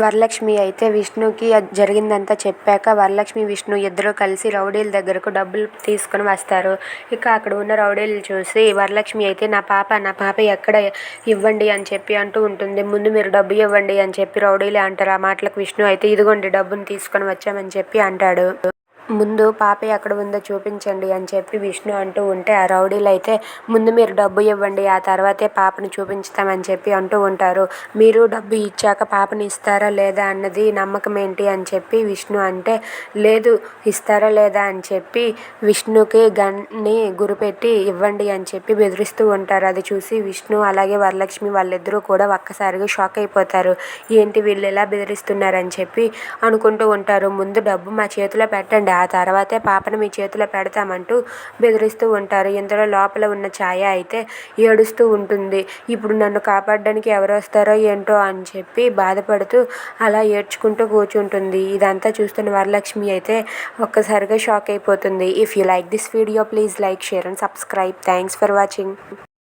వరలక్ష్మి అయితే విష్ణుకి జరిగిందంతా చెప్పాక వరలక్ష్మి విష్ణు ఇద్దరు కలిసి రౌడీల దగ్గరకు డబ్బులు తీసుకుని వస్తారు. ఇక అక్కడ ఉన్న రౌడీలు చూసి వరలక్ష్మి అయితే నా పాప నా పాప ఎక్కడ ఇవ్వండి అని చెప్పి అంటూ ఉంటుంది. ముందు మీరు డబ్బు ఇవ్వండి అని చెప్పి రౌడీలే అంటారు. ఆ మాటలకు విష్ణు అయితే ఇదిగోండి డబ్బును తీసుకొని వచ్చామని చెప్పి అంటాడు. ముందు పాప ఎక్కడ ఉందో చూపించండి అని చెప్పి విష్ణు అంటూ ఉంటే ఆ రౌడీలు అయితే ముందు మీరు డబ్బు ఇవ్వండి ఆ తర్వాతే పాపని చూపించుతామని చెప్పి అంటూ ఉంటారు. మీరు డబ్బు ఇచ్చాక పాపని ఇస్తారా లేదా అన్నది నమ్మకం ఏంటి అని చెప్పి విష్ణు అంటే లేదు ఇస్తారా లేదా అని చెప్పి విష్ణుకి గన్ని గురిపెట్టి ఇవ్వండి అని చెప్పి బెదిరిస్తూ ఉంటారు. అది చూసి విష్ణు అలాగే వరలక్ష్మి వాళ్ళిద్దరూ కూడా ఒక్కసారిగా షాక్ అయిపోతారు. ఏంటి వీళ్ళు ఎలా బెదిరిస్తున్నారని చెప్పి అనుకుంటూ ఉంటారు. ముందు డబ్బు మా చేతిలో పెట్టండి ఆ తర్వాతే పాపను మీ చేతిలో పెడతామంటూ బెదిరిస్తూ ఉంటారు. ఇందులో లోపల ఉన్న ఛాయ అయితే ఏడుస్తూ ఉంటుంది. ఇప్పుడు నన్ను కాపాడడానికి ఎవరు వస్తారో ఏంటో అని చెప్పి బాధపడుతూ అలా ఏడ్చుకుంటూ కూర్చుంటుంది. ఇదంతా చూస్తున్న వరలక్ష్మి అయితే ఒక్కసారిగా షాక్ అయిపోతుంది. If you like this video please like share and subscribe. Thanks for watching.